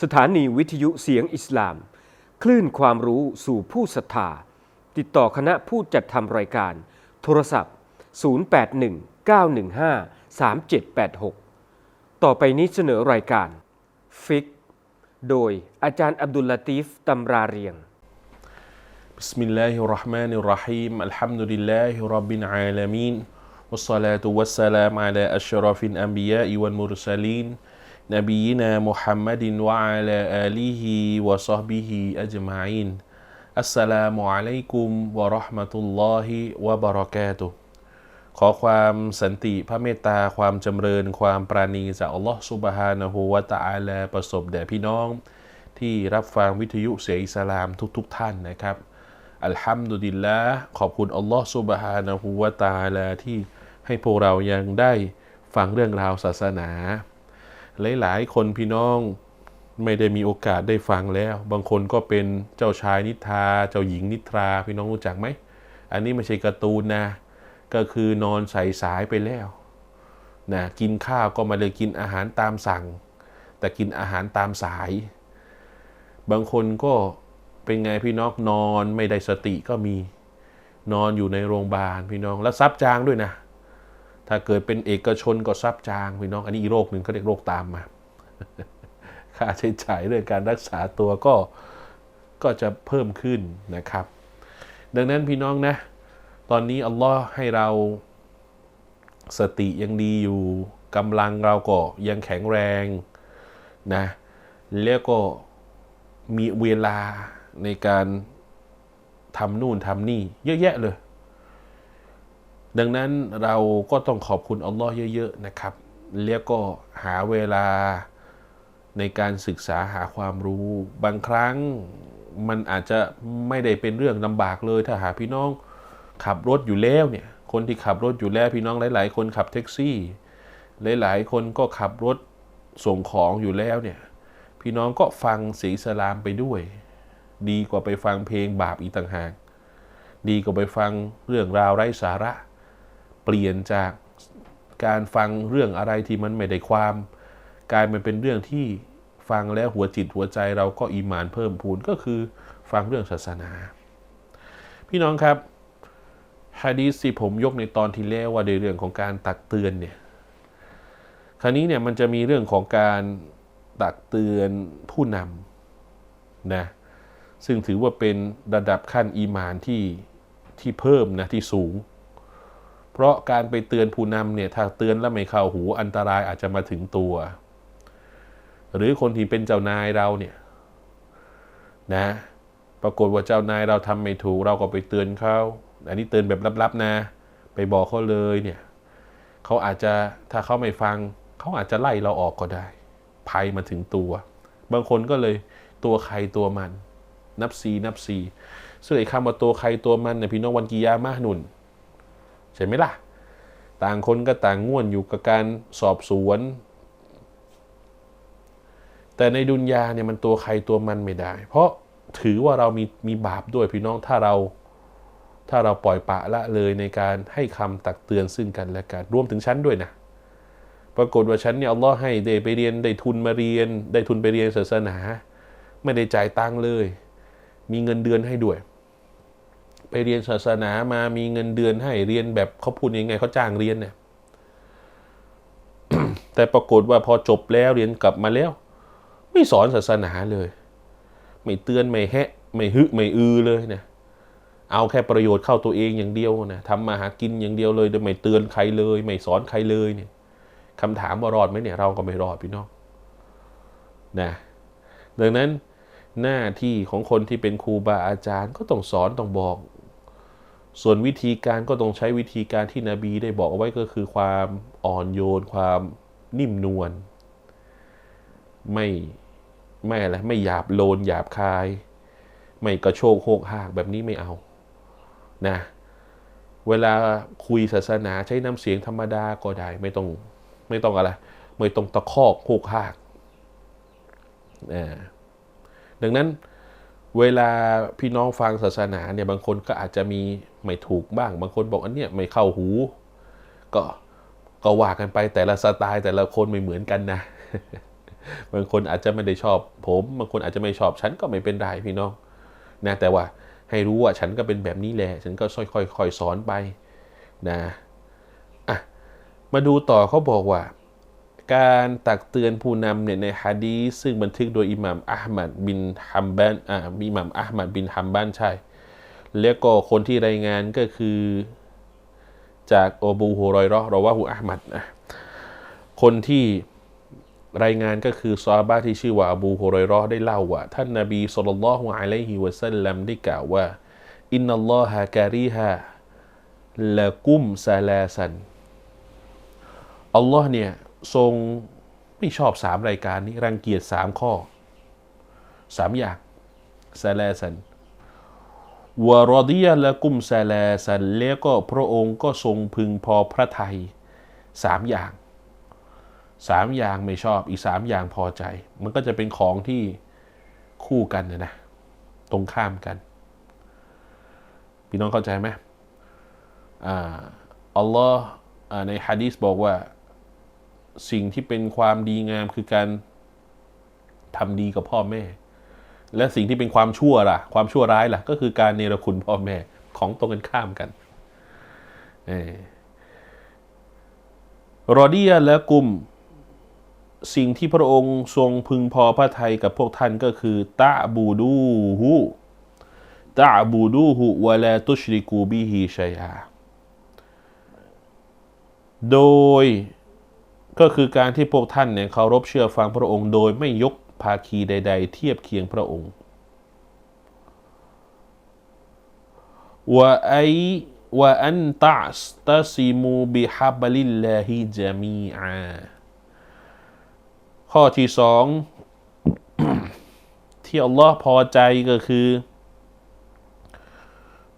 สถานีวิทยุเสียงอิสลาม คลื่นความรู้สู่ผู้ศรัทธา ติดต่อคณะผู้จัดทำรายการ โทรศัพท์ 0819153786 ต่อไปนี้เสนอรายการ ฟิก โดยอาจารย์อับดุลลาตีฟตำราเรียง بسم الله الرحمن الرحيم الحمد لله رب العالمين والصلاة والسلام على أشرف الأنبياء والمرسلين نبينا محمد وعلى آله وصحبه أجمعين السلام عليكم ورحمة الله وبركاته ขอความสันติพระเมตตาความจำเริญความปราณีจากอัลลอฮฺซุบฮานะฮูวะตะอาลาประสบแด่พี่น้อง ที่รับฟังวิทยุเสียงอิสลามทุกๆทท่านนะครับ อัลฮัมดุลิลละขอบคุณอัลลอฮฺซุบฮานะฮูวะตะอาลาที่ให้พวกเรายังได้ฟังเรื่องราวศาสนา หลาย ๆ คนพี่น้องไม่ได้มีโอกาสได้ฟังแล้ว บางคนก็เป็นเจ้าชายนิทรา เจ้าหญิงนิทรา พี่น้องรู้จักไหม อันนี้ไม่ใช่การ์ตูนนะ ก็คือนอนใส่สายไปแล้วนะกินข้าวก็มาเลยกินอาหารตามสั่ง แต่กินอาหารตามสาย บางคนก็เป็นไงพี่น้องนอนไม่ได้สติก็มี นอนอยู่ในโรงพยาบาลพี่น้องแล้วซับจางด้วยนะ ถ้าเกิดเป็นเอกชนก็ซับจางพี่น้อง อันนี้อีโรคหนึ่งเขาเรียกโรคตามมา ค่าใช้จ่ายเรื่องการรักษาตัวก็ก็จะเพิ่มขึ้นนะครับ ดังนั้นพี่น้องนะ ตอนนี้อัลลอฮ์ให้เราสติยังดีอยู่กำลังเราก็ยังแข็งแรงนะแล้วก็มีเวลาในการทำนู่นทำนี่ เยอะแยะเลย ดังนั้นเราก็ต้องขอบคุณอัลลอฮ์เยอะๆนะครับ แล้วก็หาเวลาในการศึกษาหาความรู้ บางครั้งมันอาจจะไม่ได้เป็นเรื่องลำบากเลย ถ้าหาพี่น้องขับรถอยู่แล้วเนี่ย คนที่ขับรถอยู่แล้วพี่น้องหลาย ๆ คนขับแท็กซี่ หลาย ๆ คนก็ขับรถส่งของอยู่แล้วเนี่ย พี่น้องก็ฟังสีสลามไปด้วย ดีกว่าไปฟังเพลงบาปอีกต่างหาก ดีกว่าไปฟังเรื่องราวไร้สาระ เปลี่ยนจากการฟังเรื่องอะไรที่มันไม่ได้ความ กลายมันเป็นเรื่องที่ฟังแล้วหัวจิตหัวใจเราก็อีหมานเพิ่มพูนก็คือฟังเรื่องศาสนา พี่น้องครับฮะดีษที่ผมยกในตอนที่แล้วว่าในเรื่องของการตักเตือนเนี่ยคราวนี้เนี่ยมันจะมีเรื่องของการตักเตือนผู้นำนะซึ่งถือว่าเป็นระดับขั้นอีมานที่ที่เพิ่มนะที่สูง เพราะการไปเตือนผู้นำเนี่ยถ้าเตือนแล้วไม่เข้าหูอันตรายอาจจะมาถึงตัว หรือคนที่เป็นเจ้านายเราเนี่ยนะปรากฏว่าเจ้านายเราทำไม่ถูกเราก็ไปเตือนเขาอันนี้เตือนแบบลับๆนะ ไปบอกเขาเลยเนี่ยเขาอาจจะถ้าเขาไม่ฟังเขาอาจจะไล่เราออกก็ได้ ภัยมาถึงตัว บางคนก็เลยตัวใครตัวมัน นับซีนับซีซึ่งไอ้คำว่าตัวใครตัวมันเนี่ยพี่น้องวันกิยามะหนุน ใช่ไหมล่ะ ต่างคนก็ต่างง่วนอยู่กับการสอบสวน แต่ในดุนยาเนี่ยมันตัวใครตัวมันไม่ได้ เพราะถือว่าเรามีมีบาปด้วยพี่น้องถ้าเราถ้าเราปล่อยปะละเลยในการให้คำตักเตือนซึ่งกันและกันรวมถึงฉันด้วยนะปรากฏว่าฉันเนี่ยอัลลอฮ์ให้ได้ไปเรียนได้ทุนมาเรียน ได้ทุนไปเรียนศาสนา ไม่ได้จ่ายตังค์เลย มีเงินเดือนให้ด้วย ไปเรียนศาสนามามีเงินเดือนให้เรียนแบบเขาพูดยังไงเขาจ้างเรียนเนี่ยแต่ปรากฏว่าพอจบแล้วเรียนกลับมาแล้ว ไม่สอนศาสนาเลย ไม่เตือนไม่แฮะ ไม่ฮึไม่อือเลยนะเอาแค่ประโยชน์เข้าตัวเองอย่างเดียวนะทำมาหากินอย่างเดียวเลยโดยไม่เตือนใครเลย ไม่สอนใครเลยเนี่ยคำถามว่ารอดไหมเนี่ย เราก็ไม่รอดพี่น้องนะดังนั้นหน้าที่ของคนที่เป็นครูบาอาจารย์ก็ต้องสอนต้องบอก ส่วนวิธีการก็ต้องใช้วิธีการที่นบีได้บอกเอาไว้ก็คือความอ่อนโยน ความนิ่มนวลไม่ไม่อะไรไม่หยาบโลนหยาบคาย ไม่กระโชกโหกหากแบบนี้ไม่เอานะเวลาคุยศาสนาใช้น้ำเสียงธรรมดาก็ได้ ไม่ต้องไม่ต้องอะไร ไม่ต้องตะคอกโหกหากนะดังนั้น เวลาพี่น้องฟังศาสนาเนี่ยบางคนก็อาจจะมีไม่ถูกบ้าง บางคนบอกอันเนี้ยไม่เข้าหู ก็ก็ว่ากันไปแต่ละสไตล์แต่ละคนไม่เหมือนกันนะบางคนอาจจะไม่ได้ชอบผม บางคนอาจจะไม่ชอบฉันก็ไม่เป็นไรพี่น้องนะแต่ว่าให้รู้ว่าฉันก็เป็นแบบนี้แหละฉันก็ค่อยๆค่อยสอนไปนะอะมาดูต่อเขาบอกว่า การตักเตือนผู้นำเนี่ยในฮะดีซึ่งบันทึกโดยอิหม่ามอัลมัดบินฮัมบันอ่าอิหม่ามอัลมัดบินฮัมบันใช่ แล้วก็คนที่รายงานก็คือ จากอบูฮุรอยราะห์เราว่าฮูอัลมัดนะคนที่รายงานก็คือซอฮาบะที่ชื่อว่าอบูฮุรอยราะห์ได้เล่าว่า ท่านนบีสุลต่านละฮ์อะลัยฮิวะสัลลัมได้กล่าวว่า อินนัลลอฮะการีฮะละกุมซาลาซันอัลลอฮ์เนี่ย ทรงไม่ชอบสามรายการนี้ รังเกียจสามข้อสามอย่างซาลาซันวารอดียะละกุมซาลาซันแล้วก็พระองค์ก็ทรงพึงพอพระทัยสามอย่างสามอย่างไม่ชอบอีกสามอย่างพอใจ มันก็จะเป็นของที่คู่กันนะนะ ตรงข้ามกัน พี่น้องเข้าใจไหมอ่าอัลลอฮ์ในฮะดีษบอกว่า สิ่งที่เป็นความดีงามคือการทำดีกับพ่อแม่ และสิ่งที่เป็นความชั่วล่ะ ความชั่วร้ายล่ะ ก็คือการเนรคุณพ่อแม่ของตรงกันข้ามกันเอรอดียและกลุ่มสิ่งที่พระองค์ทรงพึงพอพระทัยกับพวกท่านก็คือตะบูดูฮูตะบูดูฮูวะลาตุชริกูบิฮิชัยอาโดย ก็คือการที่พวกท่านเนี่ยเคารพเชื่อฟังพระองค์โดยไม่ยกภาคีใด ๆ เทียบเคียงพระองค์วะไอวะอันตัสตาซิมูบิฮับลิลลาฮิจามีอาข้อที่สองที่อัลลอฮ์พอใจก็คือ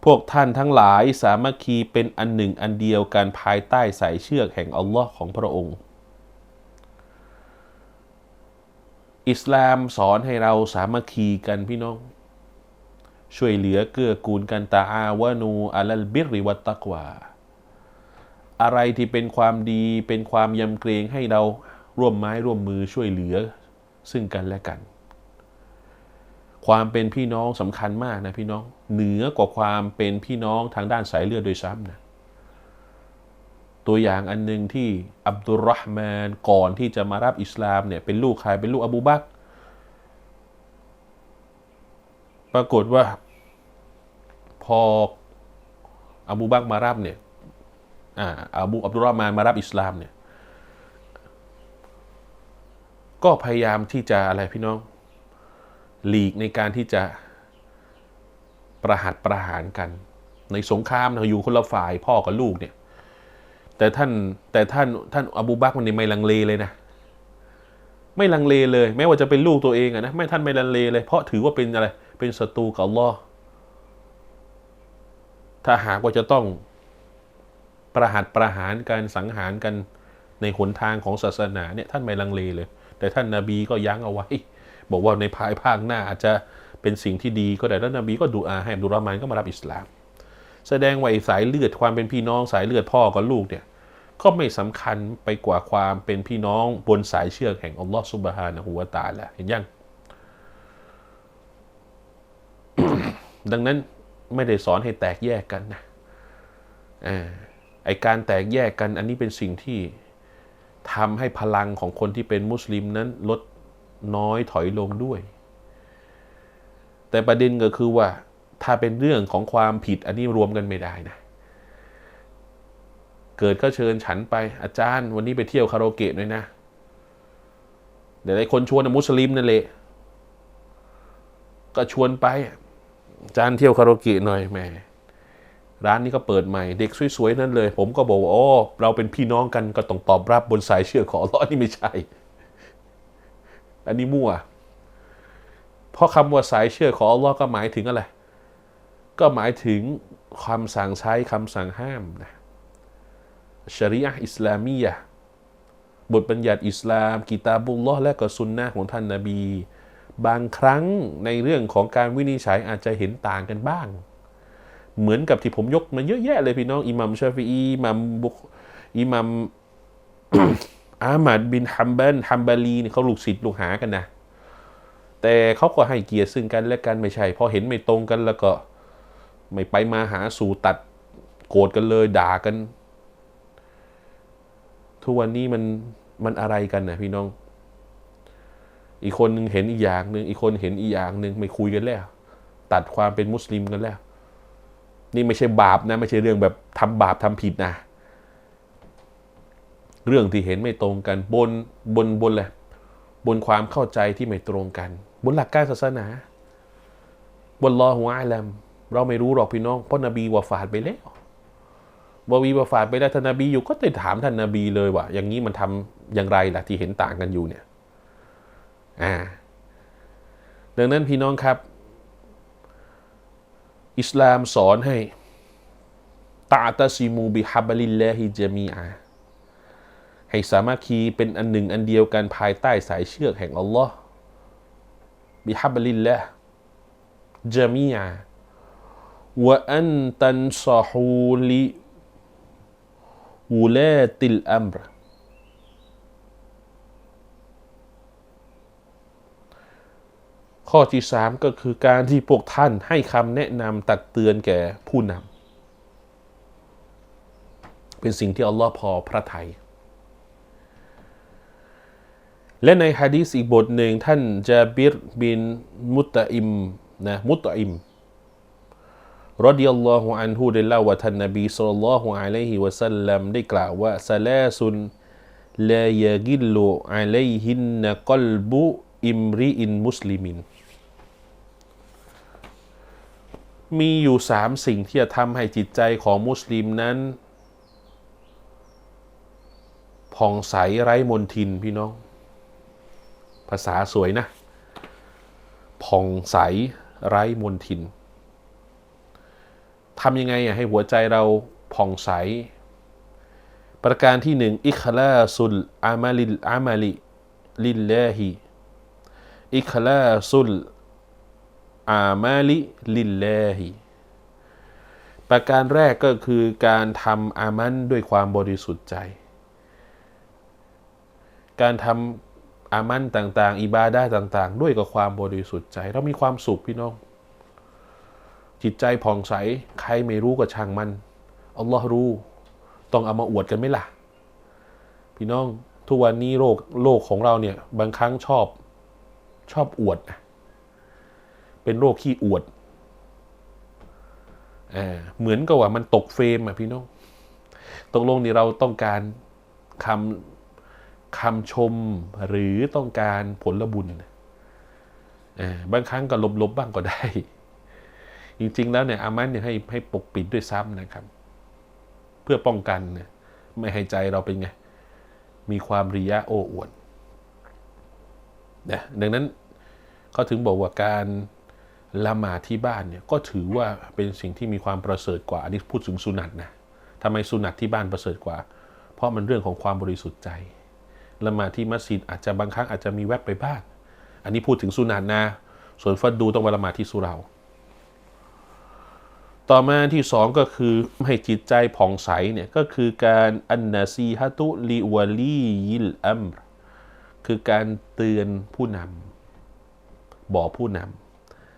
พวกท่านทั้งหลายสามัคคีเป็นอันหนึ่งอันเดียวกันภายใต้สายเชือกแห่งอัลลอฮ์ของพระองค์ อิสลามสอนให้เราสามัคคีกันพี่น้อง ช่วยเหลือเกื้อกูลกันตาอาวานูอัลลบิริวัตตักวาอะไรที่เป็นความดีเป็นความยำเกรงให้เราร่วมไม้ร่วมมือช่วยเหลือซึ่งกันและกัน ความเป็นพี่น้องสำคัญมากนะพี่น้อง เหนือกว่าความเป็นพี่น้องทางด้านสายเลือดโดยซ้ำนะ ตัวอย่างอันหนึ่งที่อับดุลรห์มานก่อนที่จะมารับอิสลามเนี่ยเป็นลูกใครเป็นลูกอบูบักปรากฏว่า พออบูบักมารับเนี่ยอ่าอบูอับดุลรห์มานมารับอิสลามเนี่ยก็พยายามที่จะอะไรพี่น้อง หลีกในการที่จะประหัตประหารกัน ในสงครามเราอยู่คนละฝ่ายพ่อกับลูกเนี่ย แต่ท่านแต่ท่านท่านอบูบักรมันนี่ไม่ลังเลเลยนะ ไม่ลังเลเลย แม้ว่าจะเป็นลูกตัวเองอะนะไม่ท่านไม่ลังเลเลย เพราะถือว่าเป็นอะไร เป็นศัตรูกับอัลลอฮ์ถ้าหากว่าจะต้องประหัตประหารการสังหารกันในหนทางของศาสนาเนี่ยท่านไม่ลังเลเลย แต่ท่านนาบีก็ยั้งเอาไว้ บอกว่าในภายภาคหน้าอาจจะเป็นสิ่งที่ดีก็ได้แล้วนบีก็ดูอาให้ดุรอห์มานก็มารับอิสลาม แสดงว่าไอ้สายเลือดความเป็นพี่น้องสายเลือดพ่อกับลูกเนี่ยก็ไม่สำคัญไปกว่าความเป็นพี่น้องบนสายเชือกแห่งอัลลอฮ์ซุบฮานะฮูวะตาลาเห็นยัง ดังนั้นไม่ได้สอนให้แตกแยกกันนะไอการแตกแยกกันอันนี้เป็นสิ่งที่ทำให้พลังของคนที่เป็นมุสลิมนั้นลดน้อยถอยลงด้วย แต่ประเด็นก็คือว่า ถ้าเป็นเรื่องของความผิดอันนี้รวมกันไม่ได้นะ เกิดก็เชิญฉันไปอาจารย์ วันนี้ไปเที่ยวคาราโอเกะหน่อยนะเดี๋ยวไอ้คนชวนมุสลิมนั่นแหละก็ชวนไป อาจารย์เที่ยวคาราโอเกะหน่อยแหมร้านนี้ก็เปิดใหม่เด็กสวยๆนั่นเลย ผมก็บอกว่าโอ้เราเป็นพี่น้องกันก็ต้องตอบรับบนสายเชื่อของลเลอนี่ไม่ใช่ อันนี้มั่ว เพราะคำว่าสายเชื่อของอัลลอฮ์ก็หมายถึงอะไร ก็หมายถึงคำสั่งใช้คำสั่งห้ามนะชริอะอิสลามียะบทบัญญัติอิสลาม กิตาบุลลอฮ์และก็ซุนนะของท่านนาบี บางครั้งในเรื่องของการวินิจฉัยอาจจะเห็นต่างกันบ้าง เหมือนกับที่ผมยกมาเยอะแยะเลยพี่น้องอิหมัมชาฟีอีอิหมัมบุคอิหมัมอามัดบินฮัมบันฮัมบาลีนี่เขาลูกศิษย์ลูกหากันนะ แต่เขาก็ให้เกียรติซึ่งกันและกันไม่ใช่พอเห็นไม่ตรงกันแล้วก็ ไม่ไปมาหาสู่ตัดโกรธกันเลยด่ากัน ทุกวันนี้มันมันอะไรกันนะพี่น้อง อีกคนหนึ่งเห็นอีกอย่างหนึ่งอีกคนเห็นอีกอย่างหนึ่งไม่คุยกันแล้ว ตัดความเป็นมุสลิมกันแล้ว นี่ไม่ใช่บาปนะ ไม่ใช่เรื่องแบบทำบาปทำผิดนะ เรื่องที่เห็นไม่ตรงกันบนบนบนเลยบนความเข้าใจที่ไม่ตรงกัน บนหลักการศาสนาบนรอหัวอาลัม เราไม่รู้หรอกพี่น้องเพราะนบีวาฟาดไปแล้วบวีวาฟาดไปแล้วท่านนบีอยู่ก็ได้ถามท่านนบีเลยว่า อย่างนี้มันทำอย่างไรล่ะที่เห็นต่างกันอยู่เนี่ยอ่าดังนั้นพี่น้องครับ อิสลามสอนให้ตาตาซิมูบิฮับลิลลาฮิจามีอาให้สามัคคีเป็นอันหนึ่งอันเดียวกันภายใต้สายเชือกแห่งอัลลอฮ์บิฮับลิลลาห์จามีอา วะอันตันซาฮูลิวูลาติลอัมรข้อที่สามก็คือการที่พวกท่านให้คำแนะนำตักเตือนแก่ผู้นำเป็นสิ่งที่อัลลอฮ์พอพระทัยและในฮะดีษอีกบทหนึ่งท่านจาบิรบินมุตตะอิมนะมุตตะอิม รดิยัลลอฮุอันฮูได้เล่าว่าท่านนบีสุลลัลลอฮุอะลัยฮิวะสัลลัมได้กล่าวว่าซาลาซุนลายากิลลุอะลัยฮินนะกลบุอิมรีอินมุสลิมิน มีอยู่สามสิ่งที่จะทำให้จิตใจของมุสลิมนั้นผ่องใสไร้มนทินพี่น้อง ภาษาสวยนะผ่องใสไร้มนทิน ทำยังไงอะให้หัวใจเราผ่องใส ประการที่หนึ่งอิคลาสุลอามาลิลอามาลิลิลลาฮิอิคลาสุลอามาลิลิลลาฮิประการแรกก็คือการทำอามันด้วยความบริสุทธิ์ใจ การทำอามันต่างๆ อิบาดาต่าง ๆ ด้วยกับความบริสุทธิ์ใจ เรามีความสุขพี่น้อง จิตใจผ่องใส ใครไม่รู้ก็ช่างมันอัลลอฮ์รู้ ต้องเอามาอวดกันไหมล่ะ พี่น้องทุกวันนี้โลกโลกของเราเนี่ย บางครั้งชอบชอบอวด เป็นโรคขี้อวดอ่าเหมือนกับว่ามันตกเฟรมอะพี่น้อง ตกลงนี่เราต้องการคำคำชมหรือต้องการผลบุญอ่าบางครั้งก็ลบๆบ้างก็ได้ จริงๆแล้วเนี่ยอามันเนี่ยให้ให้ปกปิดด้วยซ้ำนะครับ เพื่อป้องกันเนี่ยไม่ให้ใจเราเป็นไง มีความริยะโอ้อวดนะดังนั้นเขาถึงบอกว่าการละหมาดที่บ้านเนี่ยก็ถือว่าเป็นสิ่งที่มีความประเสริฐกว่า อันนี้พูดถึงสุนัตนะทำไมสุนัตที่บ้านประเสริฐกว่า เพราะมันเรื่องของความบริสุทธิ์ใจละหมาดที่มัสยิดอาจจะบางครั้งอาจจะมีแวบไปบ้าง อันนี้พูดถึงสุนัตนะ ส่วนฟัดดูต้องไปละหมาดที่สุเรา ต่อมาที่สองก็คือให้จิตใจผ่องใสเนี่ยก็คือการอันนาซีฮัตุลิวลียิลอัมรคือการเตือนผู้นำบอกผู้น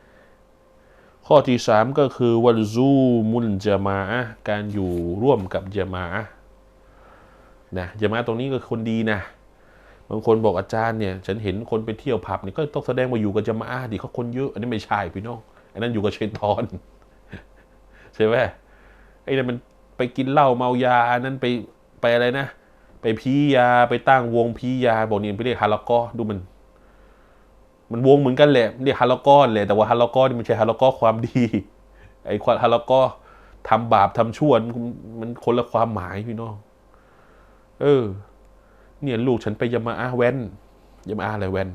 ำข้อที่สามก็คือวัลซูมุลจามาอะการอยู่ร่วมกับจามาอะนะจามาอะตรงนี้ก็คนดีนะบางคนบอกอาจารย์เนี่ยฉันเห็นคนไปเที่ยวผับเนี่ยก็ต้องแสดงว่าอยู่กับจามาอะดิเขาคนเยอะอันนี้ไม่ใช่พี่น้องอันนั้นอยู่กับเชนทอน ใช่ไหมไอ้นั่นมันไปกินเหล้าเมายาอันนั้นไปไปอะไรนะ ไปพียาไปตั้งวงพียาบอกนี่ไปเรียกฮาลากอดูมัน มันวงเหมือนกันแหละเรียกฮาลากอแหละแต่ว่าฮาลากอนี่มันใช่ฮาลากอความดีไอ้ความฮาลากอทำบาปทำชั่วมันมันคนละความหมายพี่น้องเออ เนี่ยลูกฉันไปยามาอาแวนยามาอาอะไรแวน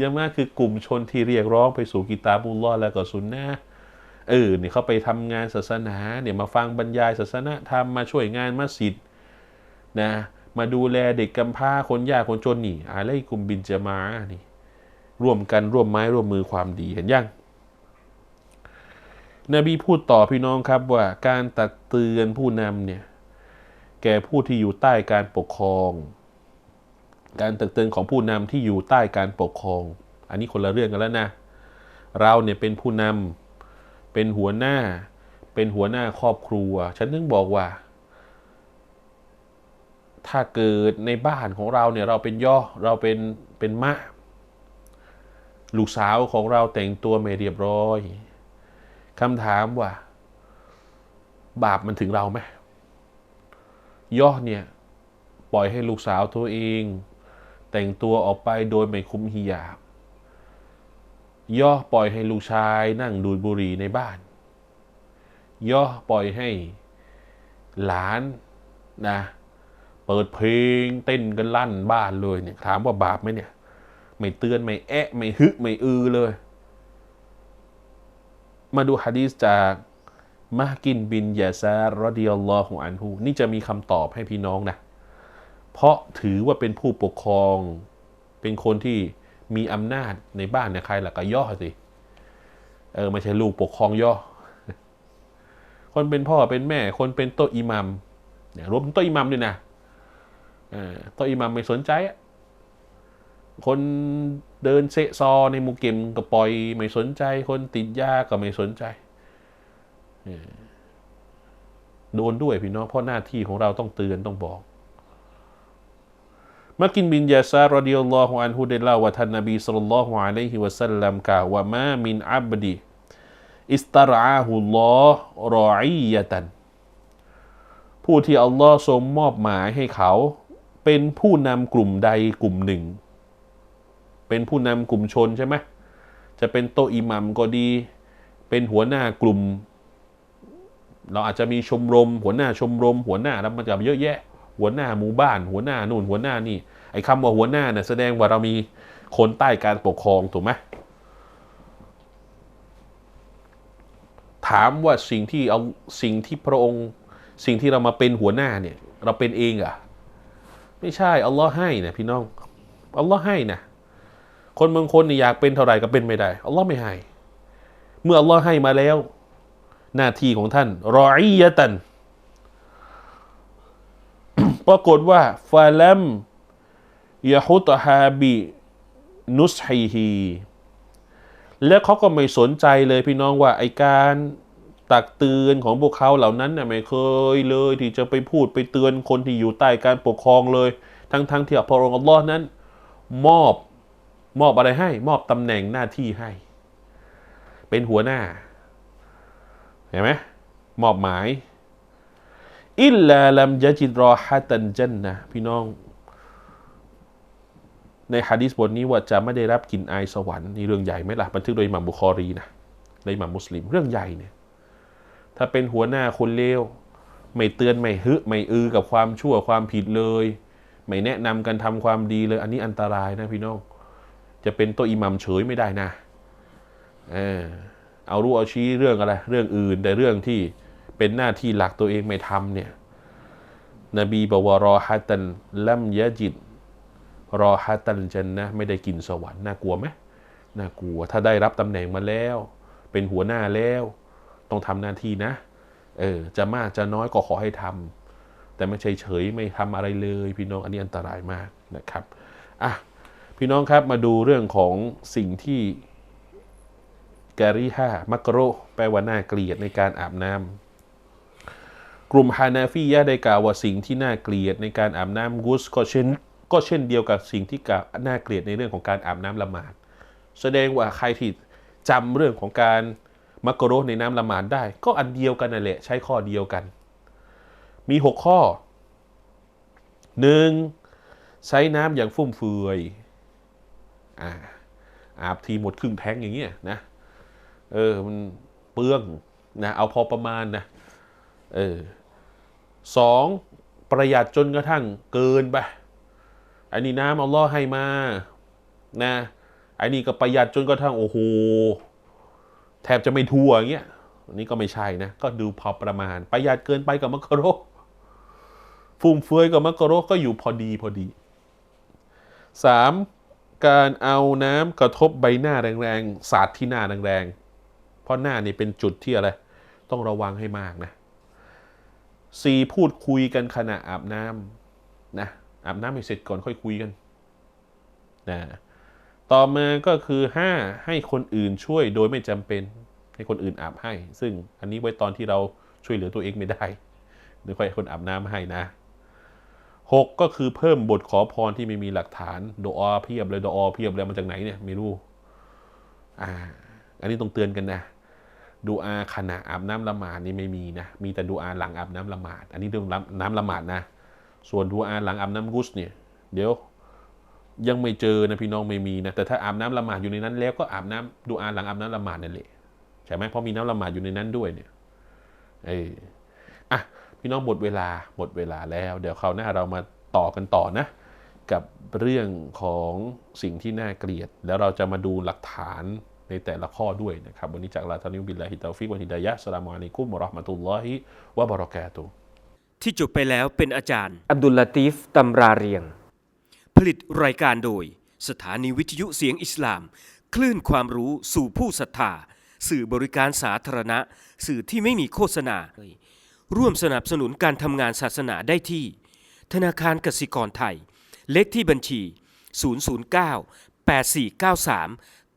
ยามาคือกลุ่มชนที่เรียกร้องไปสู่กิตาบุลลอและก็สุนนะ ออเนี่ยเขาไปทำงานศาสนาเนี่ยมาฟังบรรยายศาสนาธรรมมาช่วยงานมัสยิดนะมาดูแลเด็กกำพร้าคนยากคนจนนี่อะไรกลุ่มบินจะมานี่ร่วมกันร่วมไม้ร่วมมือความดีเห็นยังนบีพูดต่อพี่น้องครับว่าการตักเตือนผู้นำเนี่ยแก่ผู้ที่อยู่ใต้การปกครอง การตักเตือนของผู้นำที่อยู่ใต้การปกครอง อันนี้คนละเรื่องกันแล้วนะ เราเนี่ยเป็นผู้นำ เป็นหัวหน้า เป็นหัวหน้าครอบครัว ฉันถึงบอกว่า ถ้าเกิดในบ้านของเราเนี่ยเราเป็นย่อเราเป็นเป็นมะ ลูกสาวของเราแต่งตัวไม่เรียบร้อยคำถามว่า บาปมันถึงเราไหมย่อเนี่ยปล่อยให้ลูกสาวตัวเอง แต่งตัวออกไปโดยไม่คุ้มหิยาบ ย่อปล่อยให้ลูกชายนั่งดูดบุหรี่ในบ้าน ย่อปล่อยให้หลานนะ เปิดเพลงเต้นกันลั่นบ้านเลยเนี่ยถามว่าบาปไหมเนี่ย ไม่เตือนไม่แอะไม่ฮึไม่อือเลย มาดูฮะดีษจากมากินบินยาซารรดิยัลลอฮุอันฮูนี่จะมีคำตอบให้พี่น้องนะ เพราะถือว่าเป็นผู้ปกครอง เป็นคนที่ มีอำนาจในบ้านเนี่ยใครล่ะก็ย่อสิเออไม่ใช่ลูกปกครองย่อ คนเป็นพ่อเป็นแม่ คนเป็นโตอิหมัมเนี่ยรวมโตอิหมัมด้วยนะเออโตอิหมัมไม่สนใจอะคนเดินเซซอในมูเกมก็ปล่อยไม่สนใจ คนติดยาก็ไม่สนใจโดนด้วยพี่น้องเพราะหน้าที่ของเราต้องเตือนต้องบอก มากินบินยาซารรดิยัลลอฮุอันฮุได้เล่าว่าท่านนบีสุลลัลลอฮุอะลัยฮิวะสัลลัมกล่าวว่ามามินอับดีอิสตาราฮุลลอฮ์รออียะตัน ผู้ที่อัลลอฮ์ทรงมอบหมายให้เขา เป็นผู้นำกลุ่มใดกลุ่มหนึ่ง เป็นผู้นำกลุ่มชนใช่ไหมจะเป็นโตอิหมัมก็ดี เป็นหัวหน้ากลุ่ม เราอาจจะมีชมรม หัวหน้าชมรม หัวหน้าแล้วมันจะเยอะแยะ หัวหน้าหมู่บ้าน หัวหน้านู่นหัวหน้านี่ไอ้คำว่าหัวหน้าเนี่ยแสดงว่าเรามีคนใต้การปกครองถูกไหมถามว่าสิ่งที่เอาสิ่งที่พระองค์สิ่งที่เรามาเป็นหัวหน้าเนี่ย เราเป็นเองเหรอะไม่ใช่อัลลอฮ์ให้นะพี่น้องอัลลอฮ์ให้นะคนบางคนเนี่ยอยากเป็นเท่าไหร่ก็เป็นไม่ได้อัลลอฮ์ไม่ให้ เมื่ออัลลอฮ์ให้มาแล้ว หน้าที่ของท่านรออียะตัน ปรากฏว่าฟาลัมยะฮุตฮาบินุสฮีฮีแล้วเขาก็ไม่สนใจเลยพี่น้องว่าไอการตักเตือนของพวกเขาเหล่านั้นน่ะไม่เคยเลยที่จะไปพูดไปเตือนคนที่อยู่ใต้การปกครองเลย ทั้งๆทที่พระองค์อัลลอฮ์นั้น มอบมอบอะไรให้ มอบตำแหน่งหน้าที่ให้ เป็นหัวหน้าเห็นไหมมอบหมาย อิลลาลัมยะจิดรอฮะตันจันนะพี่น้อง ในฮะดีษบทนี้ว่าจะไม่ได้รับกลิ่นอายสวรรค์นี่เรื่องใหญ่ไหมล่ะบันทึกโดยอิหมัมบุคอรีนะในอิหมัมมุสลิมเรื่องใหญ่เนี่ยถ้าเป็นหัวหน้าคนเลวไม่เตือนไม่ฮึไม่อือกับความชั่วความผิดเลย ไม่แนะนำกันทำความดีเลย อันนี้อันตรายนะพี่น้อง จะเป็นตัวอิหมัมเฉยไม่ได้นะเออเอารู้เอาชี้เรื่องอะไร เรื่องอื่นแต่เรื่องที่ เป็นหน้าที่หลักตัวเองไม่ทำเนี่ย นบีบอกว่ารอฮัตันลัมยะจิดรอฮัตันจันนะไม่ได้กินสวรรค์น่ากลัวไหมน่ากลัว ถ้าได้รับตำแหน่งมาแล้ว เป็นหัวหน้าแล้ว ต้องทำหน้าที่นะ เออ จะมากจะน้อยก็ขอให้ทำแต่ไม่ใช่เฉยไม่ทำอะไรเลย พี่น้องอันนี้อันตรายมากนะครับอะพี่น้องครับมาดูเรื่องของสิ่งที่แกริฮามักโรแปลว่าน่าเกลียดในการอาบน้ำ กลุ่มฮานาฟียะได้กล่าวว่าสิ่งที่น่าเกลียดในการอาบน้ำกุสก็เช่นก็เช่นเดียวกับสิ่งที่กล่าวน่าเกลียดในเรื่องของการอาบน้ำละหมาด แสดงว่าใครที่จำเรื่องของการมักกะโรในน้ำละหมาดได้ ก็อันเดียวกันนั่นแหละใช้ข้อเดียวกัน มีหกข้อหนึ่งใช้น้ำอย่างฟุ่มเฟือยอ่าอาบทีหมดครึ่งแท้งอย่างเงี้ยนะเออมันเปลืองนะเอาพอประมาณนะเออ สองประหยัดจนกระทั่งเกินไปอันนี้น้ำอัลลอฮ์ให้มานะอันนี้ก็ประหยัดจนกระทั่งโอ้โหแทบจะไม่ทั่วอย่างเงี้ยอันนี้ก็ไม่ใช่นะ ก็ดูพอประมาณ ประหยัดเกินไปกับมักกะโรฟุ่มเฟือยกับมักกะโรก็อยู่พอดีพอดีสามการเอาน้ำกระทบใบหน้าแรงๆสาดที่หน้าแรงๆเพราะหน้านี่เป็นจุดที่อะไร ต้องระวังให้มากนะ สี่พูดคุยกันขณะอาบน้ำนะอาบน้ำให้เสร็จก่อนค่อยคุยกันนะต่อมาก็คือห้าให้คนอื่นช่วยโดยไม่จำเป็นให้คนอื่นอาบให้ ซึ่งอันนี้ไว้ตอนที่เราช่วยเหลือตัวเองไม่ได้หรือค่อยให้คนอาบน้ำให้นะหกก็คือเพิ่มบทขอพรที่ไม่มีหลักฐานโดอาเพียบเลยโดอาเพียบเลยมาจากไหนเนี่ยไม่รู้อ่าอันนี้ต้องเตือนกันนะ ดูอาขณะอาบน้ำละหมาดนี่ไม่มีนะ มีแต่ดูอาหลังอาบน้ำละหมาด อันนี้เรื่องน้ำละหมาดนะ ส่วนดูอาหลังอาบน้ำกุสเนี่ยเดี๋ยวยังไม่เจอนะพี่น้องไม่มีนะ แต่ถ้าอาบน้ำละหมาดอยู่ในนั้น แล้วก็อาบน้ำดูอาหลังอาบน้ำละหมาดนั่นแหละใช่ไหมเพราะมีน้ำละหมาดอยู่ในนั้นด้วยเนี่ยเอออะพี่น้องหมดเวลาหมดเวลาแล้ว เดี๋ยวคราวหน้าเรามาต่อกันต่อนะ กับเรื่องของสิ่งที่น่าเกลียด แล้วเราจะมาดูหลักฐาน ในแต่ละข้อด้วยนะครับ วันนี้จากลาทานิวบิลลาฮิตาฟิกวันฮิดายะฮ์สลามุอะลัยกุมวะเราะห์มะตุลลอฮิวะบะเราะกาตุฮ์ที่จบไปแล้วเป็นอาจารย์ อับดุลลาตีฟตำราเรียง ผลิตรายการโดย สถานีวิทยุเสียงอิสลาม คลื่นความรู้สู่ผู้ศรัทธาสื่อบริการสาธารณะ สื่อที่ไม่มีโฆษณา ร่วมสนับสนุนการทำงานศาสนาได้ที่ ธนาคารกสิกรไทย เลขที่บัญชี 009 8493